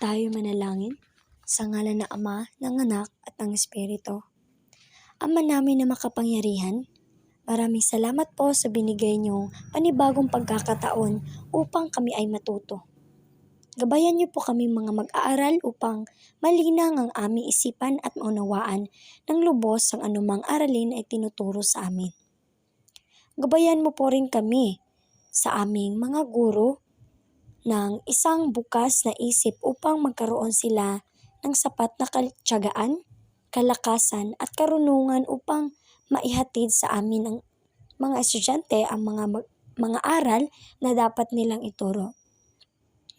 Tayo manalangin sa ngalan ng Ama, ng Anak at ng Espiritu. Ama namin na makapangyarihan, maraming salamat po sa binigay niyong panibagong pagkakataon upang kami ay matuto. Gabayan niyo po kami mga mag-aaral upang malinang ang aming isipan at maunawaan ng lubos ang anumang aralin ay tinuturo sa amin. Gabayan mo po rin kami sa aming mga guro ng isang bukas na isip upang magkaroon sila ng sapat na katyagaan, kalakasan at karunungan upang maihatid sa amin ng mga estudyante ang mga mag- mga aral na dapat nilang ituro.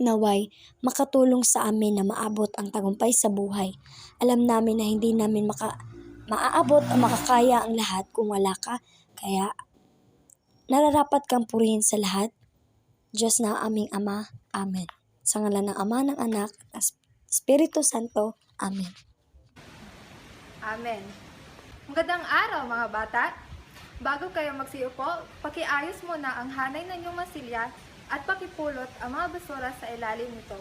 Naway, makatulong sa amin na maabot ang tagumpay sa buhay. Alam namin na hindi namin maka, maaabot o makakaya ang lahat kung wala ka, kaya nararapat kang purihin sa lahat Diyos na aming Ama. Amen. Sa ngalan ng Ama, ng Anak, at Espiritu Santo. Amen. Amen. Magandang araw mga bata! Bago kayo magsiupo, pakiayos muna ang hanay ng inyong masilya at pakipulot ang mga basura sa ilalim nito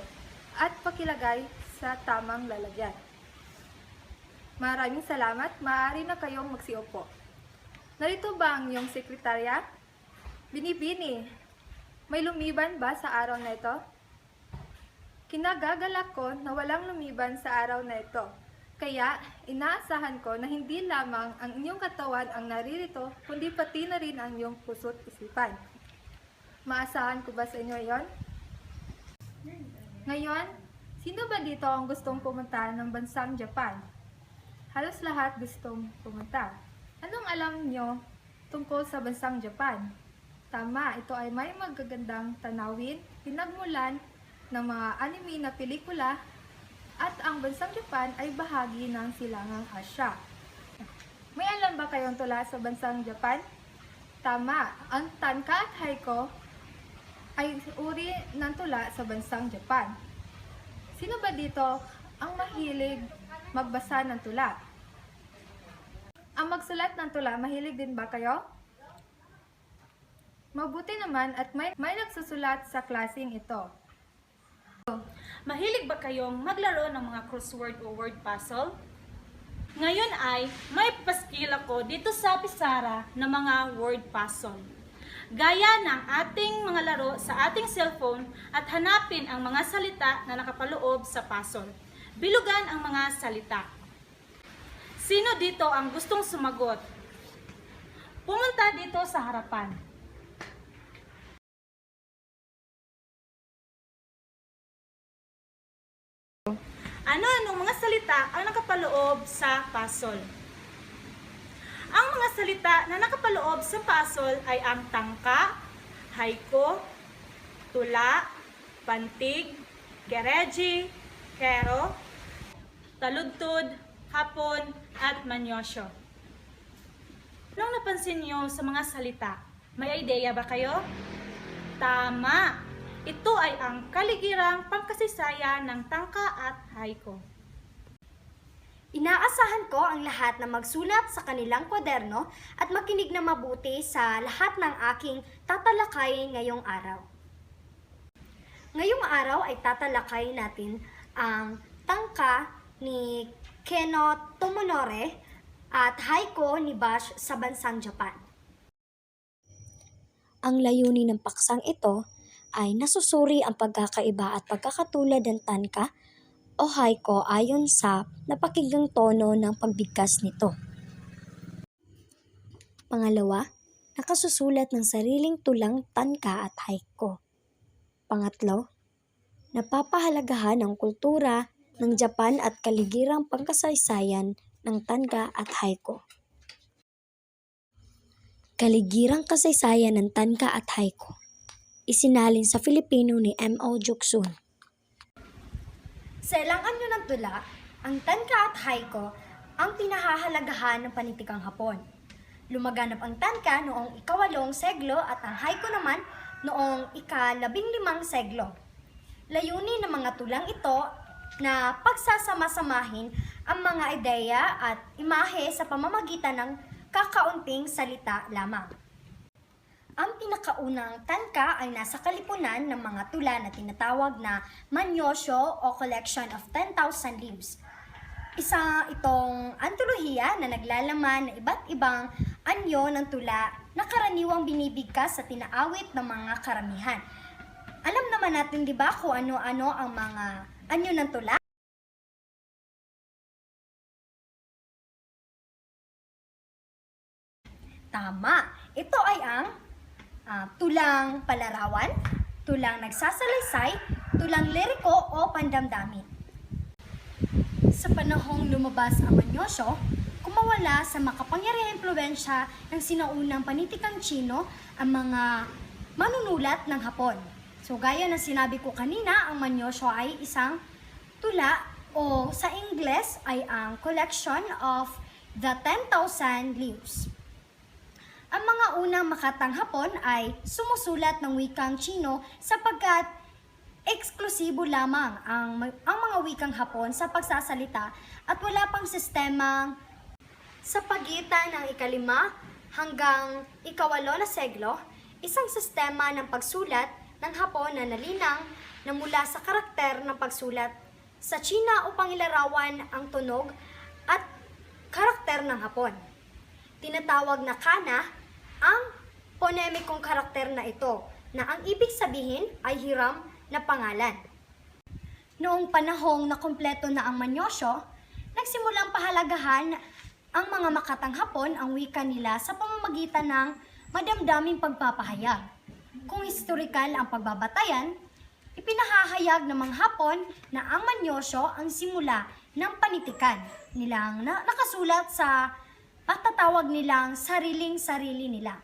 at pakilagay sa tamang lalagyan. Maraming salamat, maaari na kayong magsiupo. Narito ba ang iyong sekretarya? Binibini, may lumiban ba sa araw na ito? Kinagagalak ko na walang lumiban sa araw na ito. Kaya, inaasahan ko na hindi lamang ang inyong katawan ang naririto, kundi pati na rin ang iyong puso't isipan. Maasahan ko ba sa inyo yon? Ngayon, sino ba dito ang gustong pumunta ng bansang Japan? Halos lahat gustong pumunta. Anong alam nyo tungkol sa bansang Japan? Tama, ito ay may magagandang tanawin, pinagmulan ng mga anime na pelikula at ang bansang Japan ay bahagi ng silangang Asya. May alam ba kayong tula sa bansang Japan? Tama, ang Tanka at Haiko ay uri ng tula sa bansang Japan. Sino ba dito ang mahilig magbasa ng tula? Ang magsulat ng tula, mahilig din ba kayo? Mabuti naman at may, may nagsusulat sa klaseng ito. Mahilig ba kayong maglaro ng mga crossword o word puzzle? Ngayon ay may paskil ako dito sa Pisara ng mga word puzzle. Gaya ng ating mga laro sa ating cellphone at hanapin ang mga salita na nakapaloob sa puzzle. Bilugan ang mga salita. Sino dito ang gustong sumagot? Pumunta dito sa harapan. Ano-anong mga salita ang nakapaloob sa puzzle? Ang mga salita na nakapaloob sa puzzle ay ang tangka, haiko, tula, pantig, gereji, kero, taludtod, hapon, at manyosyo. Anong napansin niyo sa mga salita? May ideya ba kayo? Tama! Ito ay ang kaligirang pangkasisaya ng tangka at haiko. Inaasahan ko ang lahat na magsulat sa kanilang kwaderno at makinig na mabuti sa lahat ng aking tatalakayin ngayong araw. Ngayong araw ay tatalakayin natin ang tangka ni Keno Tomonori at haiko ni Bash sa bansang Japan. Ang layunin ng paksang ito ay nasusuri ang pagkakaiba at pagkakatulad ng tanka o haiko ayon sa napakigang tono ng pagbigkas nito. Pangalawa, nakasusulat ng sariling tulang tanka at haiko. Pangatlo, napapahalagahan ang kultura ng Japan at kaligirang pangkasaysayan ng tanka at haiko. Kaligirang kasaysayan ng tanka at haiko. Isinalin sa Filipino ni M.O. Juksun. Sa ilang anyo ng tula, ang tanka at haiko ang pinahahalagahan ng panitikang Hapon. Lumaganap ang tanka noong ikawalong seglo at ang haiko naman noong ikalabing limang seglo. Layunin ng mga tulang ito na pagsasama-samahin ang mga ideya at imahe sa pamamagitan ng kakaunting salita lamang. Ang pinakaunang tanka ay nasa kalipunan ng mga tula na tinatawag na Manyosyo o Collection of 10,000 Leaves. Isa itong antolohiya na naglalaman ng iba't ibang anyo ng tula na karaniwang binibigkas sa tinaawit ng mga karamihan. Alam naman natin 'di ba kung ano-ano ang mga anyo ng tula? Tama. Ito ay ang ah, tulang palarawan, tulang nagsasalaysay, tulang liriko o pandamdamin. Sa panahong lumabas ang Manyosyo, kumawala sa makapangyarihang impluensya ng sinaunang panitikang Chino ang mga manunulat ng Hapon. So gaya ng sinabi ko kanina, ang Manyosyo ay isang tula o sa Ingles ay ang collection of the 10,000 leaves. Ang mga unang makatang Hapon ay sumusulat ng wikang Chino sapagkat eksklusibo lamang ang, ang mga wikang Hapon sa pagsasalita at wala pang sistemang sa pagitan ng ikalima hanggang ikawalo na seglo, isang sistema ng pagsulat ng Hapon na nalinang na mula sa karakter ng pagsulat sa China upang ilarawan ang tunog at karakter ng Hapon. Tinatawag na kana ang ponemikong karakter na ito na ang ibig sabihin ay hiram na pangalan. Noong panahong nakumpleto na ang Manyosyo, nagsimulang pahalagahan ang mga makatang Hapon ang wika nila sa pamamagitan ng madamdaming pagpapahayag. Kung historikal ang pagbabatayan, ipinahahayag ng mga Hapon na ang Manyosyo ang simula ng panitikan nilang na nakasulat sa patatawag nilang sariling-sarili nila.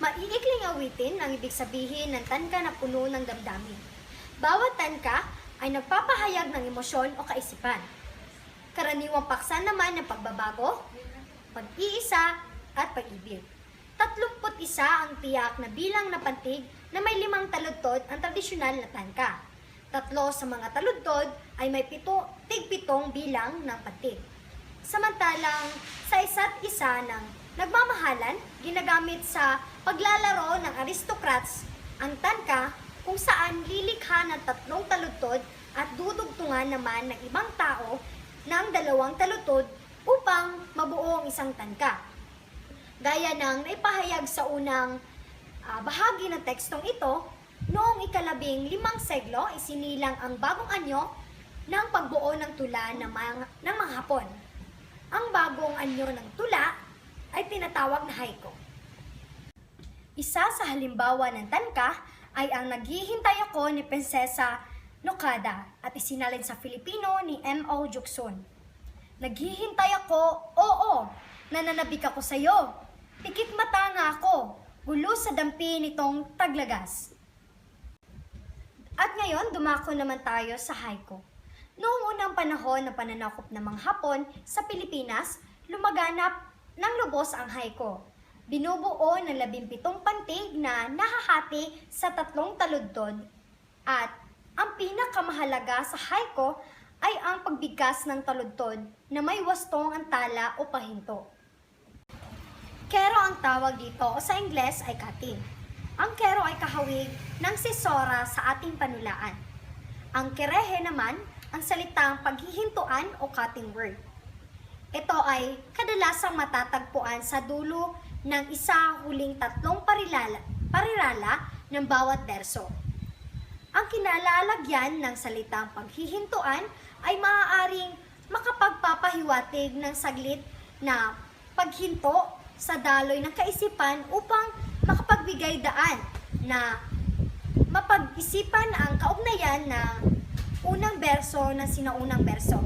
Maiikling awitin ang ibig sabihin ng tanka na puno ng damdamin. Bawat tanka ay nagpapahayag ng emosyon o kaisipan. Karaniwang paksa naman ng pagbabago, pag-iisa, at pag-ibig. 31 ang tiyak na bilang na pantig na may limang taludtod ang tradisyonal na tanka. Tatlo sa mga taludtod ay may pito, tigpitong bilang ng pantig. Samantalang sa isa't isa ng nagmamahalan, ginagamit sa paglalaro ng aristocrats ang tanka kung saan lilikha ng tatlong taludtod at dudugtungan naman ng ibang tao ng dalawang taludtod upang mabuo ang isang tanka. Gaya ng naipahayag sa unang ah, bahagi ng tekstong ito, noong ikalabing limang seglo, isinilang ang bagong anyo ng pagbuo ng tula ng mga, ng mga Hapon. Ang bagong anyo ng tula ay tinatawag na haiku. Isa sa halimbawa ng tanka ay ang naghihintay ako ni Prinsesa Nokada at isinalin sa Filipino ni M.O. Jukson. Naghihintay ako, oo, nananabik ako sa iyo. Pikit mata nga ako, gulo sa dampi nitong taglagas. At ngayon, dumako naman tayo sa haiku. Noong unang panahon ng pananakop ng mga Hapon sa Pilipinas, lumaganap ng lubos ang haiku. Binubuo ng labimpitong pantig na nahahati sa tatlong taludtod at ang pinakamahalaga sa haiku ay ang pagbigkas ng taludtod na may wastong ang tala o pahinto. Kero ang tawag dito o sa Ingles ay cutting. Ang kero ay kahawig ng sisora sa ating panulaan. Ang kerehe naman ang salitang paghihintuan o cutting word. Ito ay kadalasang matatagpuan sa dulo ng isa huling tatlong parilala, parirala ng bawat berso. Ang kinalalagyan ng salitang paghihintuan ay maaaring makapagpapahiwatig ng saglit na paghinto sa daloy ng kaisipan upang makapagbigay daan na mapag-isipan ang kaugnayan ng unang berso ng sinaunang berso.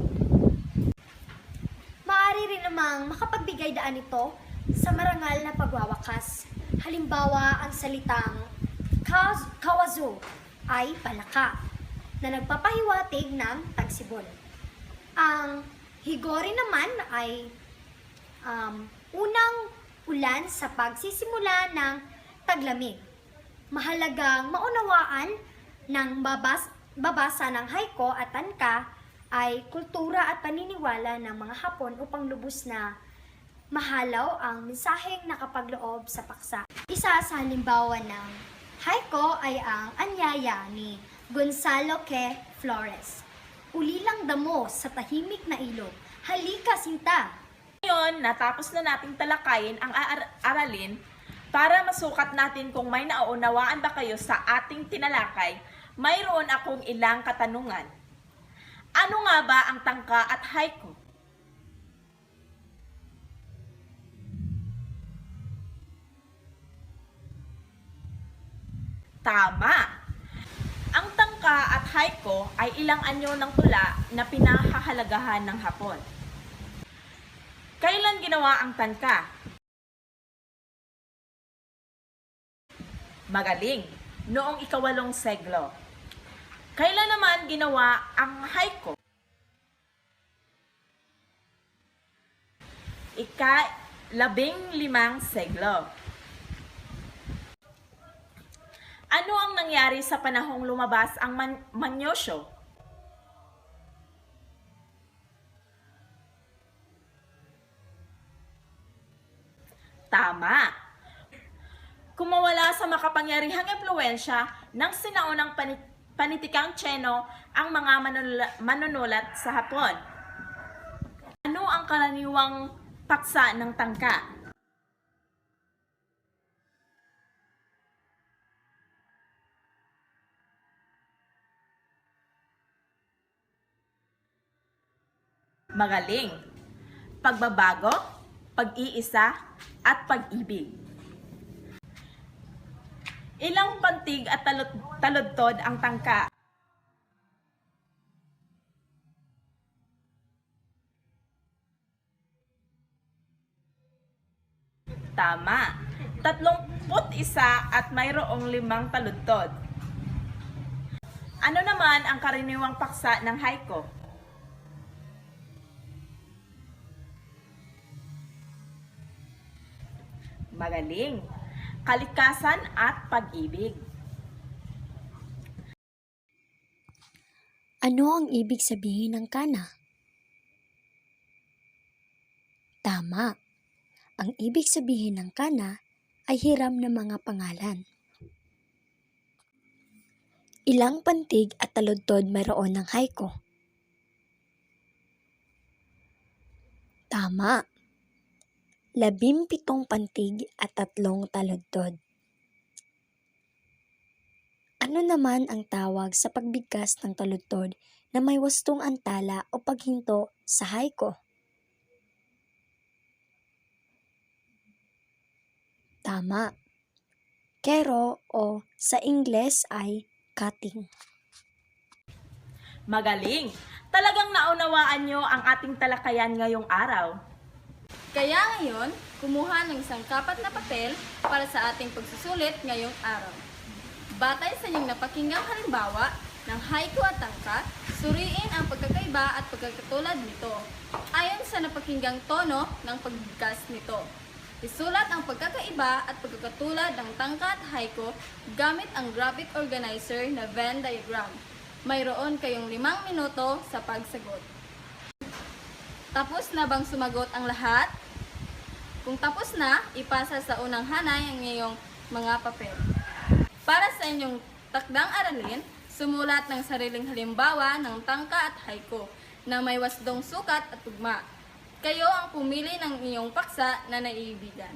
Maaari rin namang makapagbigay daan ito sa marangal na pagwawakas. Halimbawa, ang salitang kawazu ay palaka na nagpapahiwatig ng tagsibol. Ang higori naman ay um, unang ulan sa pagsisimula ng taglamig. Mahalagang maunawaan ng babas pagbabasa ng haiku at tanka ay kultura at paniniwala ng mga Hapon upang lubos na mahalaw ang mensaheng nakapagloob sa paksa. Isa sa halimbawa ng haiku ay ang Anyaya ni Gonzalo K. Flores. Ulilang damo sa tahimik na ilog. Halika, sinta! Ngayon, natapos na nating talakayin ang aar- aralin para masukat natin kung may nauunawaan ba kayo sa ating tinalakay, mayroon akong ilang katanungan. Ano nga ba ang tangka at haiku? Tama! Ang tangka at haiku ay ilang anyo ng tula na pinahahalagahan ng Hapon. Kailan ginawa ang tangka? Magaling, noong ikawalong seglo. Kailan naman ginawa ang haiku? Ika labing limang seglo. Ano ang nangyari sa panahong lumabas ang man- manyosyo? Tama. Kumawala sa makapangyarihang impluensya ng sinaunang pani- panitikang Tseno ang mga manunula- manunulat sa Hapon. Ano ang karaniwang paksa ng tangka? Magaling. Pagbabago, pag-iisa, at pag-ibig. Ilang pantig at talud- taludtod ang tangka? Tama. Tatlumput isa at mayroong limang taludtod. Ano naman ang karaniwang paksa ng haiku? Magaling. Kalikasan at pag-ibig. Ano ang ibig sabihin ng kana? Tama. Ang ibig sabihin ng kana ay hiram ng mga pangalan. Ilang pantig at taludtod mayroon ng haiku. Tama. Labimpitong pantig at tatlong taludtod. Ano naman ang tawag sa pagbigkas ng taludtod na may wastong antala o paghinto sa haiku? Tama. Kero o sa Ingles ay cutting. Magaling! Talagang naunawaan nyo ang ating talakayan ngayong araw. Kaya ngayon, kumuha ng isang kapat na papel para sa ating pagsusulit ngayong araw. Batay sa inyong napakinggang halimbawa ng haiku at tangka, suriin ang pagkakaiba at pagkakatulad nito ayon sa napakinggang tono ng pagbigkas nito. Isulat ang pagkakaiba at pagkakatulad ng tangka at haiku gamit ang graphic organizer na Venn diagram. Mayroon kayong limang minuto sa pagsagot. Tapos na bang sumagot ang lahat? Kung tapos na, ipasa sa unang hanay ang iyong mga papel. Para sa inyong takdang aralin, sumulat ng sariling halimbawa ng tangka at haiku na may wasdong sukat at tugma. Kayo ang pumili ng iyong paksa na naiibigan.